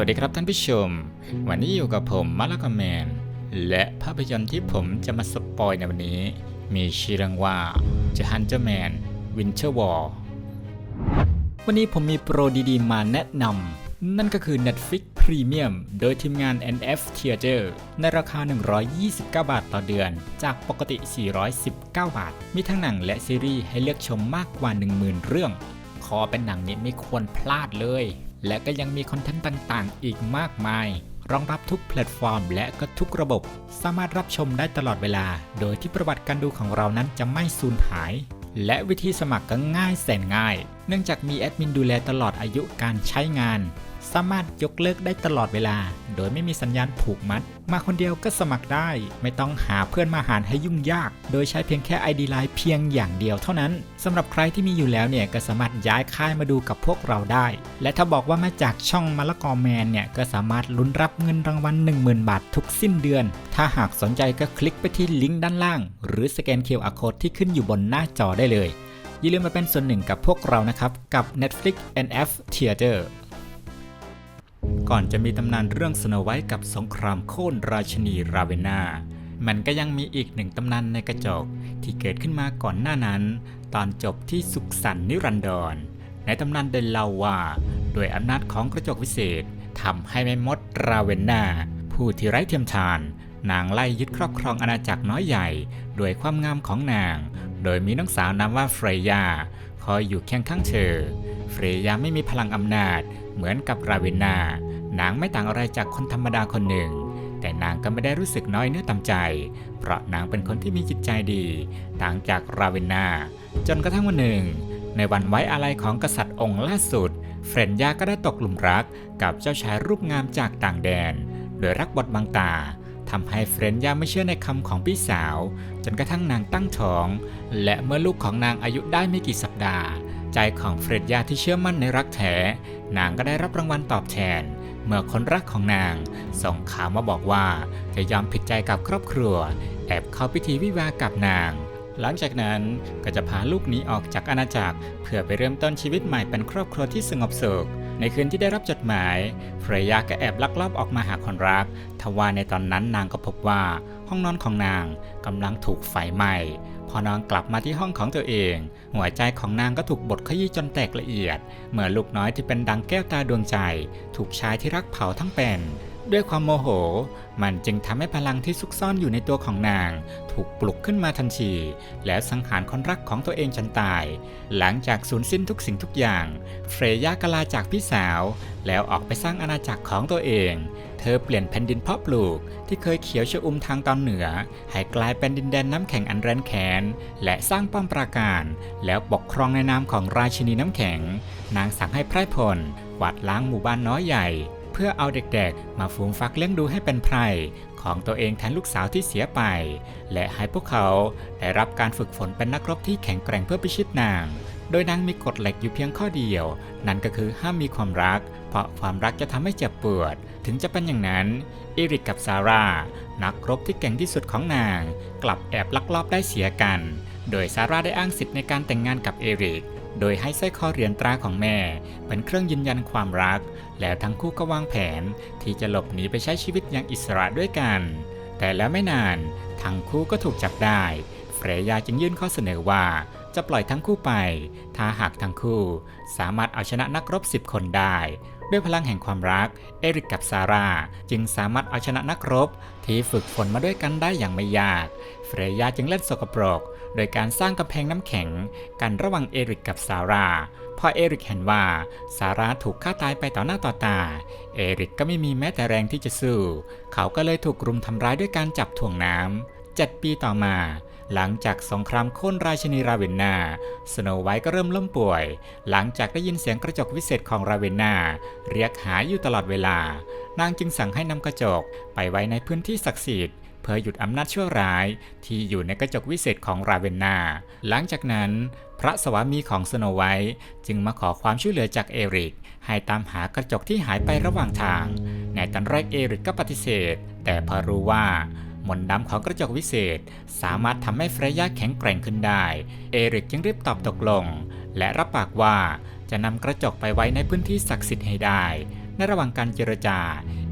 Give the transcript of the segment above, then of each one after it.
วัสดีครับท่านผู้ชม วันนี้อยู่กับผมมาร์กแมน และภาพยนตร์ที่ผมจะมาสปอยในวันนี้ มีชื่อเรื่องว่า The Hunter Man Winter War วันนี้ผมมีโปรดีๆ มาแนะนำนั่นก็คือ Netflix Premium โดยทีมงาน NF Theater ในราคา 129 บาทต่อเดือน จากปกติ 419 บาท มีทั้งหนังและซีรีส์ให้เลือกชมมากกว่า 10,000 เรื่อง ขอเป็นหนังนี้ไม่ควรพลาดเลย และก็ยังมีคอนเทนต์ต่างๆ อีกมากมาย รองรับทุกแพลตฟอร์ม และก็ทุกระบบ สามารถรับชมได้ตลอดเวลา โดยที่ประวัติการดูของเรานั้นจะไม่สูญหาย และวิธีสมัครก็ง่ายแสนง่าย เนื่องจากมีแอดมินดูแลตลอดอายุการใช้งาน สามารถยกเลิกได้ตลอดเวลา โดยไม่มีสัญญาณผูกมัด มาคนเดียวก็สมัครได้ ไม่ต้องหาเพื่อนมาหารให้ยุ่งยาก โดยใช้เพียงแค่ ID Line เพียงอย่างเดียวเท่านั้นสำหรับใครที่มีอยู่แล้วเนี่ยก็สามารถย้ายค่ายมาดูกับพวกเราได้ และถ้าบอกว่ามาจากช่องมะละกอแมนเนี่ยก็สามารถลุ้นรับเงินรางวัล10,000 บาททุกสิ้นเดือน ถ้าหากสนใจก็คลิกไปที่ลิงก์ด้านล่าง หรือสแกน QR Code ที่ขึ้นอยู่บนหน้าจอได้เลยอย่าลืมมาเป็นส่วนหนึ่งกับพวกเรานะครับ กับ Netflix NF Theater ก่อนจะมีตำนานเรื่องสโนไวท์กับสงครามโค่นราชนีราเวนา มันก็ยังมีอีกหนึ่งตำนานในกระจกที่เกิดขึ้นมาก่อนหน้านั้น ตอนจบที่สุขสันนิรันดร ในตำนานได้เล่าว่าด้วยอำนาจของกระจกวิเศษทำให้แม่มดราเวนนาผู้ที่ไร้เทียมทานนางไล่ยึดครอบครองอาณาจักรน้อยใหญ่ด้วยความงามของนาง โดยมีน้องสาวนามว่าเฟรยาคอยอยู่เคียงข้างเธอ เฟรยาไม่มีพลังอำนาจ เหมือนกับราเวนนา นางไม่ต่างอะไรจากคนธรรมดาคนหนึ่ง แต่นางก็ไม่ได้รู้สึกน้อยเนื้อต่ำใจ เพราะนางเป็นคนที่มีจิตใจดี ต่างจากราเวนนา จนกระทั่งวันหนึ่ง ในวันไว้อาลัยของกษัตริย์องค์ล่าสุด เฟรนยาก็ได้ตกหลุมรักกับเจ้าชายรูปงามจากต่างแดน โดยรักบทบังตาทำให้เฟรนยาไม่เชื่อในคำของพี่สาว จนกระทั่งนางตั้งท้อง และเมื่อลูกของนางอายุได้ไม่กี่สัปดาห์ ใจของเฟรนยาที่เชื่อมั่นในรักแท้ นางก็ได้รับรางวัลตอบแทน เมื่อคนรักของนาง ส่งข่าวมาบอกว่าจะยอมผิดใจกับครอบครัว แอบเข้าพิธีวิวากับนาง หลังจากนั้นก็จะพาลูกหนีออกจากอาณาจักร เพื่อไปเริ่มต้นชีวิตใหม่เป็นครอบครัวที่สงบสุขในคืนที่ได้รับจดหมายเฟรยาก็แอบลักลอบออกมาหาคนรัก ทว่าในตอนนั้นนางก็พบว่าห้องนอนของนางกำลังถูกไฟไหม้ พอนางกลับมาที่ห้องของตัวเอง หัวใจของนางก็ถูกบดขยี้จนแตกละเอียดเมื่อลูกน้อยที่เป็นดังแก้วตาดวงใจ ถูกชายที่รักเผาทั้งเป็น ด้วยความโมโห มันจึงทำให้พลังที่ซุกซ่อนอยู่ในตัวของนาง ถูกปลุกขึ้นมาทันที แล้วสังหารคนรักของตัวเองจนตาย หลังจากสูญสิ้นทุกสิ่งทุกอย่าง เฟรย่ากลาจากพี่สาว แล้วออกไปสร้างอาณาจักรของตัวเอง เธอเปลี่ยนแผ่นดินเพาะปลูกที่เคยเขียวชอุ่มทางตอนเหนือ ให้กลายเป็นดินแดนน้ำแข็งอันแรนแค้นและสร้างป้อมปราการ แล้วปกครองในนามของราชินีน้ำแข็ง นางสั่งให้ไพร่พลกวาดล้างหมู่บ้านน้อยใหญ่ เพื่อเอาเด็กๆ มาฟูมฟักเลี้ยงดูให้เป็นไพร่ของตัวเองแทนลูกสาวที่เสียไป และให้พวกเขาได้รับการฝึกฝนเป็นนักรบที่แข็งแกร่งเพื่อพิชิตนาง โดยนางมีกฎเหล็กอยู่เพียงข้อเดียว นั่นก็คือห้ามมีความรัก เพราะความรักจะทำให้เจ็บปวด ถึงจะเป็นอย่างนั้นเอริกกับซาร่า นักรบที่เก่งที่สุดของนาง กลับแอบลักลอบได้เสียกัน โดยซาร่าได้อ้างสิทธิ์ในการแต่งงานกับเอริก โดยให้สร้อยคอเหรียญตราของแม่ เป็นเครื่องยืนยันความรัก แล้วทั้งคู่ก็วางแผน ที่จะหลบหนีไปใช้ชีวิตอย่างอิสระด้วยกัน แต่แล้วไม่นาน ทั้งคู่ก็ถูกจับได้ เฟรยาจึงยื่นข้อเสนอว่า จะปล่อยทั้งคู่ไป ถ้าหากทั้งคู่ สามารถเอาชนะนักรบ 10 คนได้ ด้วยพลังแห่งความรัก เอริกกับซาร่าจึงสามารถเอาชนะนักรบ ที่ฝึกฝนมาด้วยกันได้อย่างไม่ยาก เฟรยาจึงเล่นสกปรก โดยการสร้างกำแพงน้ำแข็ง กันระหว่างเอริกกับซาร่าพอเอริกเห็นว่าซาร่าถูกฆ่าตายไปต่อหน้าต่อตา เอริกก็ไม่มีแม้แต่แรงที่จะสู้ เขาก็เลยถูกรุมทำร้ายด้วยการจับถ่วงน้ำเจ็ดปีต่อมา หลังจากสงครามโค่นราชินีราเวนนาสโนไวท์ก็เริ่มล้มป่วย หลังจากได้ยินเสียงกระจกวิเศษของราเวนนาเรียกหาอยู่ตลอดเวลา นางจึงสั่งให้นำกระจกไปไว้ในพื้นที่ศักดิ์สิทธิ์เพื่อหยุดอำนาจชั่วร้าย ที่อยู่ในกระจกวิเศษของราเวนนา หลังจากนั้น พระสวามีของสโนไวท์จึงมาขอความช่วยเหลือจากเอริก ให้ตามหากระจกที่หายไประหว่างทาง ในตอนแรกเอริกก็ปฏิเสธ แต่พอรู้ว่า มนต์ดำของกระจกวิเศษ สามารถทำให้เฟรย่าแข็งแกร่งขึ้นได้ เอริกจึงรีบตอบตกลง และรับปากว่าจะนำกระจกไปไว้ในพื้นที่ศักดิ์สิทธิ์ให้ได้ ในระหว่างการเจรจา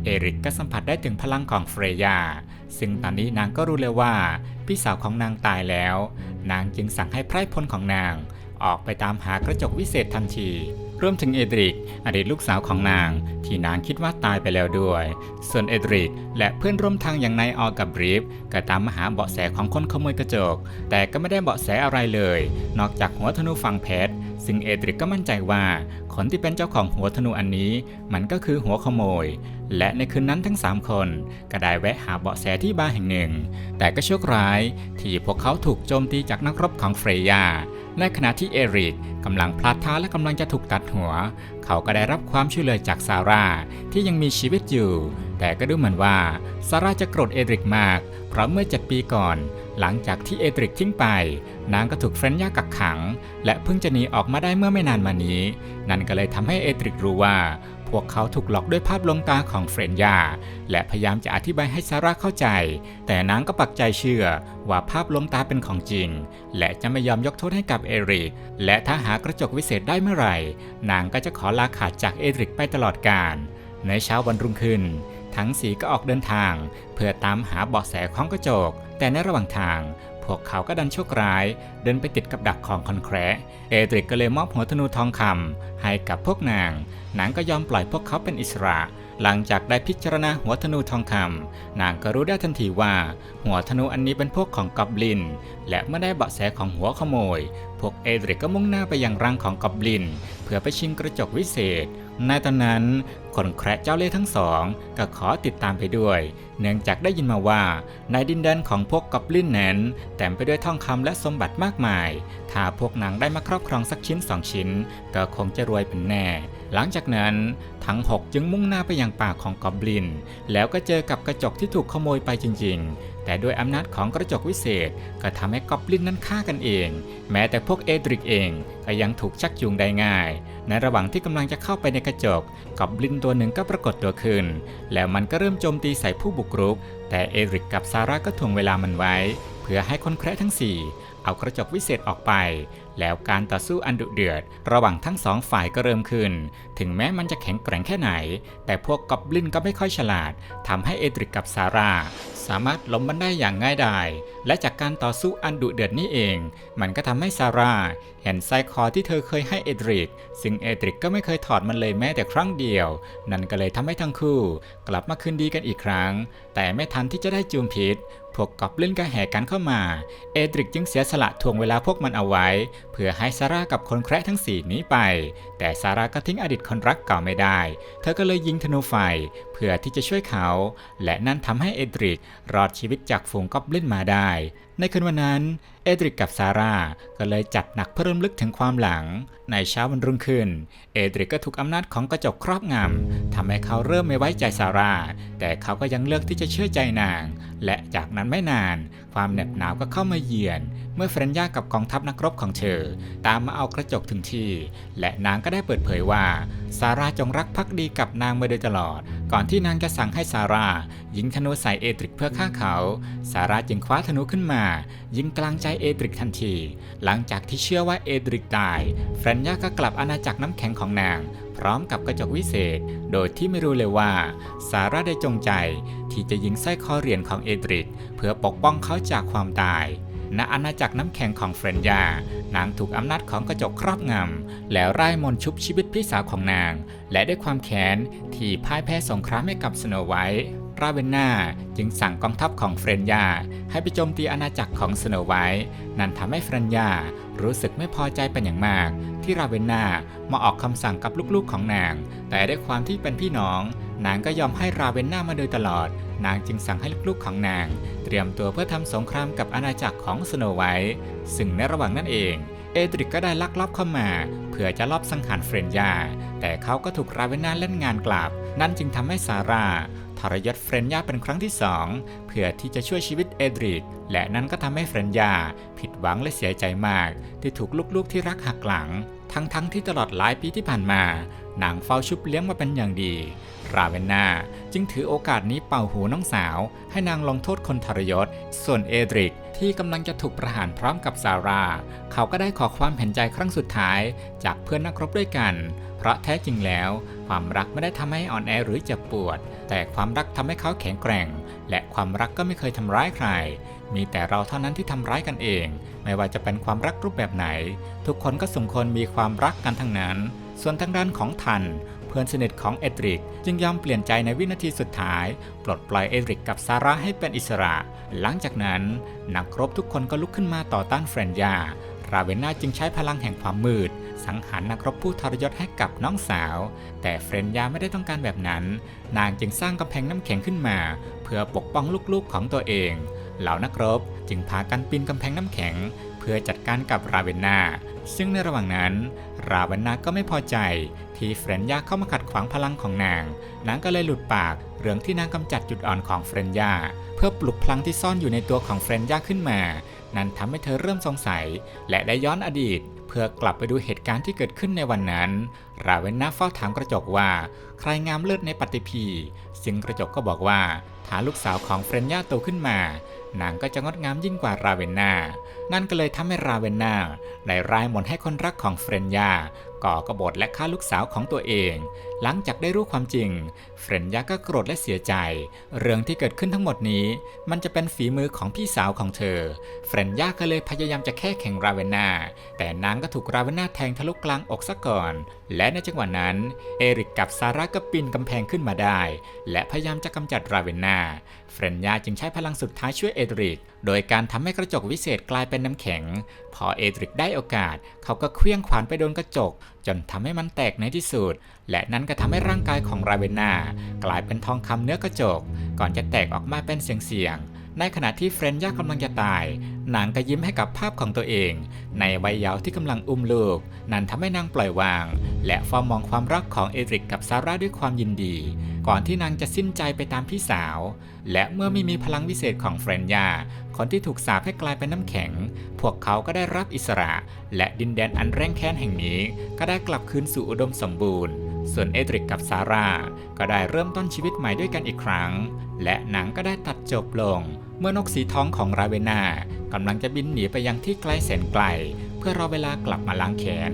เอริกก็สัมผัสได้ถึงพลังของเฟรยาซึ่งตอนนี้นางก็รู้เลยว่า พี่สาวของนางตายแล้ว นางจึงสั่งให้ไพร่พลของนาง ออกไปตามหากระจกวิเศษทันที รวมถึงเอดริก อดีตลูกสาวของนาง ที่นางคิดว่าตายไปแล้วด้วย ส่วนเอดริก และเพื่อนร่วมทางอย่างนายออกับบรีฟก็ตามมาหาเบาะแสของคนขโมยกระจก แต่ก็ไม่ได้เบาะแสอะไรเลย นอกจากหัวธนูฝังเพชรซึ่งเอดริกก็มั่นใจว่าคนที่เป็นเจ้าของหัวธนูอันนี้ มันก็คือหัวขโมย และในคืนนั้นทั้ง 3 คนก็ได้แวะหาเบาะแสที่บาร์แห่งหนึ่ง แต่ก็โชคร้ายที่พวกเขาถูกโจมตีจากนักรบของเฟรยาในขณะที่เอริกกำลังพลาดท่าและกำลังจะถูกตัดหัว เขาก็ได้รับความช่วยเหลือจากซาร่าที่ยังมีชีวิตอยู่ แต่ก็ดูเหมือนว่าซาร่าจะโกรธเอริกมาก เพราะเมื่อ 7 ปีก่อน หลังจากที่เอตริกทิ้งไป นางก็ถูกเฟรนย่ากักขัง และเพิ่งจะหนีออกมาได้เมื่อไม่นานมานี้ นั่นก็เลยทำให้เอตริกรู้ว่า พวกเขาถูกหลอกด้วยภาพลวงตาของเฟรนยาและพยายามจะอธิบายให้ซาร่าเข้าใจ แต่นางก็ปักใจเชื่อว่าภาพลวงตาเป็นของจริง และจะไม่ยอมยกโทษให้กับเอริก และถ้าหากระจกวิเศษได้เมื่อไหร่ นางก็จะขอลาขาดจากเอริกไปตลอดกาลในเช้าวันรุ่งขึ้น ทั้งสีก็ออกเดินทาง เพื่อตามหาเบาะแสของกระจก แต่ในระหว่างทาง พวกเขาก็ดันโชคร้าย เดินไปติดกับดักของคอนแคร์เอดริกก็เลยมอบหัวธนูทองคำให้กับพวกนางนางก็ยอมปล่อยพวกเขาเป็นอิสระ หลังจากได้พิจารณาหัวธนูทองคำนางก็รู้ได้ทันทีว่า หัวธนูอันนี้เป็นพวกของกอบลิน และเมื่อได้เบาะแสของหัวขโมย พวกเอดริกก็มุ่งหน้าไปยังรังของกอบลิน เพื่อไปชิงกระจกวิเศษ ในตอนนั้นคนแคระเจ้าเล่ห์ทั้งสองก็ขอติดตามไปด้วย เนื่องจากได้ยินมาว่า ในดินแดนของพวกกอบลินนั้นเต็มไปด้วยทองคำและสมบัติมากมาย ถ้าพวกนางได้มาครอบครองสักชิ้นสองชิ้น ก็คงจะรวยเป็นแน่ หลังจากนั้นทั้งหกจึงมุ่งหน้าไปยังป่าของกอบลิน แล้วก็เจอกับกระจกที่ถูกขโมยไปจริง ๆ แต่ด้วยอำนาจของกระจกวิเศษ ก็ทำให้กอบลินนั้นฆ่ากันเอง แม้แต่พวกเอดริกเองก็ยังถูกชักจูงได้ง่าย ในระหว่างที่กำลังจะเข้าไปในกระจกกอบลินตัวหนึ่งก็ปรากฏตัวขึ้น แล้วมันก็เริ่มโจมตีใส่ผู้บุกรุก แต่เอริกกับซาร่าก็ถ่วงเวลามันไว้ เพื่อให้คนแคระทั้ง 4 เอากระจกวิเศษออกไป แล้วการต่อสู้อันดุเดือด ระหว่างทั้งสองฝ่ายก็เริ่มขึ้น ถึงแม้มันจะแข็งแกร่งแค่ไหน แต่พวกกอบลินก็ไม่ค่อยฉลาดทำให้เอดริกกับซาร่าสามารถล้มมันได้อย่างง่ายดาย และจากการต่อสู้อันดุเดือดนี้เอง มันก็ทำให้ซาร่าเห็นไซคอที่เธอเคยให้เอดริก ซึ่งเอดริกก็ไม่เคยถอดมันเลยแม้แต่ครั้งเดียว นั่นก็เลยทำให้ทั้งคู่ กลับมาคืนดีกันอีกครั้ง แต่ไม่ทันที่จะได้จูมพิษ พวกกอบลินก็แห่กันเข้ามา เอดริกจึงเสียสละทวงเวลาพวกมันเอาไว้ เพื่อให้ซาร่ากับคนแคระทั้งสี่หนีไป แต่ซาร่าก็ทิ้งอดีตคนรักเก่าไม่ได้ เธอก็เลยยิงธนูไฟ เพื่อที่จะช่วยเขา และนั่นทำให้เอดริกรอดชีวิตจากฝูงกอบลินมาได้ ในคืนวันนั้น เอดริกกับซาร่าก็เลยจัดหนักเพื่อรำลึกถึงความหลัง ในเช้าวันรุ่งขึ้น เอดริกก็ถูกอำนาจของกระจกครอบงำทำให้เขาเริ่มไม่ไว้ใจซาร่า แต่เขาก็ยังเลือกที่จะเชื่อใจนาง และจากนั้นไม่นาน ความเหน็บหนาวก็เข้ามาเยือนเมื่อเฟรนย่ากับกองทัพนักรบของเธอ ตามมาเอากระจกถึงที่ และนางก็ได้เปิดเผยว่า ซาร่าจงรักภักดีกับนางมาโดยตลอด ก่อนที่นางจะสั่งให้ซาร่ายิงธนูใส่เอดริกเพื่อฆ่าเขา ซาร่าจึงคว้าธนูขึ้นมา ยิงกลางใจเอดริกทันที หลังจากที่เชื่อว่าเอดริกตาย เฟรนย่าก็กลับอาณาจักรน้ำแข็งของนางพร้อมกับกระจกวิเศษ โดยที่ไม่รู้เลยว่า ซาร่าได้จงใจที่จะยิงไส้คอเหรียญของเอดริก เพื่อปกป้องเขาจากความตาย ณอาณาจักรน้ำแข็งของเฟรนยานางถูกอำนาจของกระจกครอบงำ แล้วไล่มนชุบชีวิตพี่สาวของนาง และด้วยความแค้นที่พ่ายแพ้สงครามให้กับสโนไวท์ราเวนนาจึงสั่งกองทัพของเฟรนยา ให้ไปโจมตีอาณาจักรของสโนไวท์นั่นทำให้เฟรนยารู้สึกไม่พอใจเป็นอย่างมาก ที่ราเวนนามาออกคำสั่งกับลูกๆของนาง แต่ด้วยความที่เป็นพี่น้อง นางก็ยอมให้ราเวนนามาโดยตลอด นางจึงสั่งให้ลูกๆของนาง เตรียมตัวเพื่อทำสงครามกับอาณาจักรของสโนไวท์ซึ่งในระหว่างนั้นเอง เอดริกก็ได้ลักลอบเข้ามา เพื่อจะลอบสังหารเฟรนยา แต่เขาก็ถูกราเวนนาเล่นงานกลับ นั่นจึงทำให้ซาร่าทรยศเฟรนยาเป็นครั้งที่สองเพื่อที่จะช่วยชีวิตเอดริก และนั่นก็ทำให้เฟรนยา ผิดหวังและเสียใจมาก ที่ถูกลูกๆที่รักหักหลัง ทั้งๆทที่ตลอดหลายปีที่ผ่านมา นางเฝ้าชุบเลี้ยงมาเป็นอย่างดี ราเวนนาจึงถือโอกาสนี้เป่าหูน้องสาว ให้นางลงโทษคนทรยศ ส่วนเอดริกที่กำลังจะถูกประหารพร้อมกับซาร่าเขาก็ได้ขอความเห็นใจครั้งสุดท้าย จากเพื่อนนักรบด้วยกัน เพราะแท้จริงแล้ว ความรักไม่ได้ทำให้อ่อนแอหรือเจ็บปวด แต่ความรักทำให้เขาแข็งแกร่ง และความรักก็ไม่เคยทำร้ายใคร มีแต่เราเท่านั้นที่ทำร้ายกันเอง ไม่ว่าจะเป็นความรักรูปแบบไหน ทุกคนก็สมควรมีความรักกันทั้งนั้น ส่วนทางด้านของทัน เพื่อนสนิทของเอดริก จึงยอมเปลี่ยนใจในวินาทีสุดท้าย ปลดปล่อยเอดริกกับซาร่าให้เป็นอิสระ หลังจากนั้น นักรบทุกคนก็ลุกขึ้นมาต่อต้านเฟรนยา ราเวน่าจึงใช้พลังแห่งความมืด สังหารนักรบผู้ทรยศให้กับน้องสาว แต่เฟรนยาไม่ได้ต้องการแบบนั้น นางจึงสร้างกำแพงน้ำแข็งขึ้นมา เพื่อปกป้องลูกๆของตัวเอง เหล่านักรบจึงพากันปีนกำแพงน้ำแข็ง เพื่อจัดการกับราเวนนา ซึ่งในระหว่างนั้น ราเวนนาก็ไม่พอใจ ที่เฟรนยาเข้ามาขัดขวางพลังของนาง นางก็เลยหลุดปากเรื่องที่นางกำจัดจุดอ่อนของเฟรนยาเพื่อปลุกพลังที่ซ่อนอยู่ในตัวของเฟรนยาขึ้นมา นั่นทำให้เธอเริ่มสงสัย และได้ย้อนอดีต เพื่อกลับไปดูเหตุการณ์ที่เกิดขึ้นในวันนั้น ราเวนนาเฝ้าถามกระจกว่า ใครงามเลิศในปฏิพีซึ่งกระจกก็บอกว่าาลูกสาวของเฟรนยาโตขึ้นมา นางก็จะงดงามยิ่งกว่าราเวนนานั่นก็เลยทำให้ราเวนนาได้รายมนให้คนรักของเฟรนยาก่อกบฏและฆ่าลูกสาวของตัวเอง หลังจากได้รู้ความจริง เฟรนยาก็โกรธและเสียใจ เรื่องที่เกิดขึ้นทั้งหมดนี้ มันจะเป็นฝีมือของพี่สาวของเธอ เฟรนยาก็เลยพยายามจะแค่แข่งราเวนนาแต่นางก็ถูกราเวนนาแทงทะลุกลางอกซะก่อน และในจังหวะนั้น เอริกกับซาร่าก็ปีนกำแพงขึ้นมาได้ และพยายามจะกำจัดราเวนนาเฟรนยาจึงใช้พลังสุดท้ายช่วยเอดริก โดยการทำให้กระจกวิเศษกลายเป็นน้ำแข็ง พอเอดริกได้โอกาส เขาก็เคลื่องขวานไปโดนกระจก จนทำให้มันแตกในที่สุด และนั่นก็ทำให้ร่างกายของราเวนนากลายเป็นทองคำเนื้อกระจก ก่อนจะแตกออกมาเป็นเสียงๆ ในขณะที่เฟรนยากำลังจะตาย นางก็ยิ้มให้กับภาพของตัวเอง ในวัยเยาว์ที่กำลังอุ้มลูก นั่นทำให้นางปล่อยวาง และเฝ้ามองความรักของเอริกกับซาร่าด้วยความยินดี ก่อนที่นางจะสิ้นใจไปตามพี่สาว และเมื่อไม่มีพลังวิเศษของเฟรนยาคนที่ถูกสาปให้กลายเป็นน้ำแข็ง พวกเขาก็ได้รับอิสระ และดินแดนอันแร่งแค้นแห่งนี้ ก็ได้กลับคืนสู่อุดมสมบูรณ์ ส่วนเอดริกกับซาร่าก็ได้เริ่มต้นชีวิตใหม่ด้วยกันอีกครั้ง และหนังก็ได้ตัดจบลง เมื่อนกสีทองของราเวนากำลังจะบินหนีไปยังที่ไกลแสนไกล เพื่อรอเวลากลับมาล้างแค้น